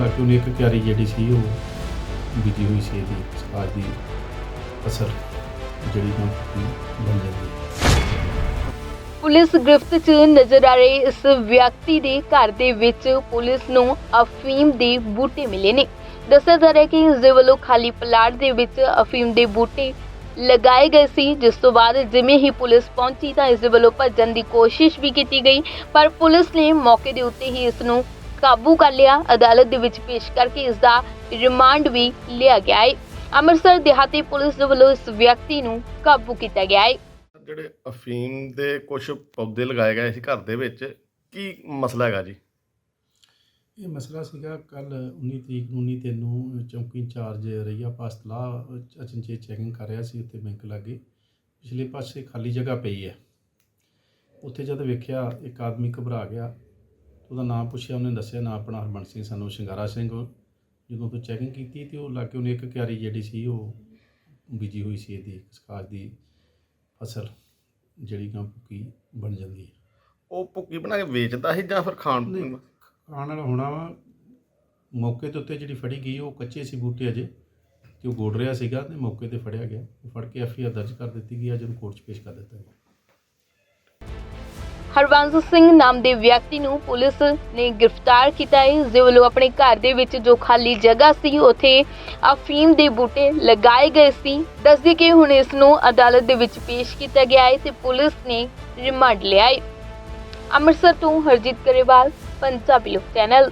ਲਾਗੇ ਉਹਨੇ ਇੱਕ ਕਿਆਰੀ ਜਿਹੜੀ ਸੀ ਉਹ ਬੀਜੀ ਹੋਈ ਸੀ ਇਹਦੀ ਸਕਾਜ ਦੀ ਫਸਲ ਜਿਹੜੀ ਹੁਣ ਬਣ ਜਾਂਦੀ ਹੈ। ਪੁਲਿਸ ਗ੍ਰਿਫਤ 'ਚ ਨਜ਼ਰ ਆ ਰਹੇ ਇਸ ਵਿਅਕਤੀ ਦੇ ਘਰ ਦੇ ਵਿੱਚ ਪੁਲਿਸ ਨੂੰ ਅਫੀਮ ਦੇ ਬੂਟੇ ਮਿਲੇ ਨੇ। ਦੱਸਿਆ ਜਾ ਰਿਹਾ ਹੈ ਕਿ ਇਸ ਦੇ ਵੱਲੋਂ ਖਾਲੀ ਪਲਾਟ ਦੇ ਵਿੱਚ ਅਫੀਮ ਦੇ ਬੂਟੇ ਲਗਾਏ ਗਏ ਸੀ। ਜਿਸ ਤੋਂ ਬਾਅਦ ਜਿਵੇਂ ਹੀ ਪੁਲਿਸ ਪਹੁੰਚੀ ਤਾਂ ਇਸ ਦੇ ਵੱਲੋਂ ਭੱਜਣ ਦੀ ਕੋਸ਼ਿਸ਼ ਵੀ ਕੀਤੀ ਗਈ, ਪਰ ਪੁਲਿਸ ਨੇ ਮੌਕੇ ਦੇ ਉੱਤੇ ਹੀ ਇਸ ਨੂੰ ਕਾਬੂ ਕਰ ਲਿਆ। ਅਦਾਲਤ ਦੇ ਵਿੱਚ ਪੇਸ਼ ਕਰਕੇ ਇਸ ਦਾ ਰਿਮਾਂਡ ਵੀ ਲਿਆ ਗਿਆ ਹੈ। ਅੰਮ੍ਰਿਤਸਰ ਦਿਹਾਤੀ ਪੁਲਿਸ ਦੇ ਵੱਲੋਂ ਇਸ ਵਿਅਕਤੀ ਨੂੰ ਕਾਬੂ ਕੀਤਾ ਗਿਆ ਹੈ। ਜਿਹੜੇ ਅਫੀਮ ਦੇ ਕੁਝ ਪੌਦੇ ਲਗਾਏ ਗਏ ਸੀ ਘਰ ਦੇ ਵਿੱਚ ਕੀ ਮਸਲਾ ਹੈਗਾ ਜੀ? ਇਹ ਮਸਲਾ ਸੀਗਾ ਕੱਲ 19 ਤਰੀਕ ਨੂੰ 19 ਤਿੰਨ ਨੂੰ ਚੌਂਕੀ ਇੰਚਾਰਜ ਰਈਆ ਪਾਸਤਲਾ ਅਚਨਚੇ ਚੈਕਿੰਗ ਕਰ ਰਿਹਾ ਸੀ ਉੱਥੇ ਬੈਂਕ ਲਾਗੇ। ਪਿਛਲੇ ਪਾਸੇ ਖਾਲੀ ਜਗ੍ਹਾ ਪਈ ਹੈ। ਉੱਥੇ ਜਦ ਵੇਖਿਆ ਇੱਕ ਆਦਮੀ ਘਬਰਾ ਗਿਆ। ਉਹਦਾ ਨਾਮ ਪੁੱਛਿਆ ਉਹਨੇ ਦੱਸਿਆ ਨਾ ਆਪਣਾ ਹਰਮਨ ਸਿੰਘ ਸਾਨੂੰ ਸ਼ਿੰਗਾਰਾ ਸਿੰਘ ਜਦੋਂ ਤੋਂ ਚੈਕਿੰਗ ਕੀਤੀ ਤੇ ਉਹ ਲਾਗੇ ਉਹਨੇ ਇੱਕ ਕਿਆਰੀ ਜਿਹੜੀ ਸੀ ਉਹ ਬੀਜੀ ਹੋਈ ਸੀ ਇਹਦੀ ਸਕਾਜ ਦੀ ਫਸਲ ਜਿਹੜੀ ਗਾਂ ਭੁੱਕੀ ਬਣ ਜਾਂਦੀ ਹੈ। ਉਹ ਭੁੱਕੀ ਬਣਾ ਕੇ ਵੇਚਦਾ ਸੀ ਜਾਂ ਫਿਰ ਖਾਣ ਨਹੀਂ। ਖਾਣ ਵਾਲਾ ਹੋਣਾ ਵਾ। ਮੌਕੇ ਦੇ ਉੱਤੇ ਜਿਹੜੀ ਫੜੀ ਗਈ ਉਹ ਕੱਚੇ ਸੀ ਬੂਟੇ ਅਜੇ ਤੇ ਉਹ ਗੋੜ ਰਿਹਾ ਸੀਗਾ ਤੇ ਮੌਕੇ ਤੇ ਫੜਿਆ ਗਿਆ। ਫੜ ਕੇ ਐਫਆਈਆਰ ਦਰਜ ਕਰ ਦਿੱਤੀ ਗਈ ਅੱਜ ਉਹਨੂੰ ਕੋਰਟ 'ਚ ਪੇਸ਼ ਕਰ ਦਿੱਤਾ ਗਿਆ। ਹਰਬੰਸ ਸਿੰਘ ਨਾਮ ਦੇ ਵਿਅਕਤੀ ਨੂੰ ਪੁਲਿਸ ਨੇ ਗ੍ਰਿਫਤਾਰ ਕੀਤਾ ਹੈ। ਇਸ ਵੱਲੋਂ ਆਪਣੇ ਘਰ ਦੇ ਵਿੱਚ ਜੋ ਖਾਲੀ ਜਗ੍ਹਾ ਸੀ, ਉੱਥੇ ਅਫੀਮ ਦੇ ਬੂਟੇ ਲਗਾਏ ਗਏ ਸੀ। ਦੱਸਦੀ ਕਿ ਹੁਣ ਇਸ ਨੂੰ ਅਦਾਲਤ ਦੇ ਵਿੱਚ ਪੇਸ਼ ਕੀਤਾ ਗਿਆ ਹੈ ਤੇ ਪੁਲਿਸ ਨੇ ਰਿਮਾਂਡ ਲਿਆ ਹੈ। ਅੰਮ੍ਰਿਤਸਰ ਤੋਂ ਹਰਜੀਤ ਕਰੇਵਾਲ ਪੰਜਾਬੀ ਲੋਕ ਚੈਨਲ।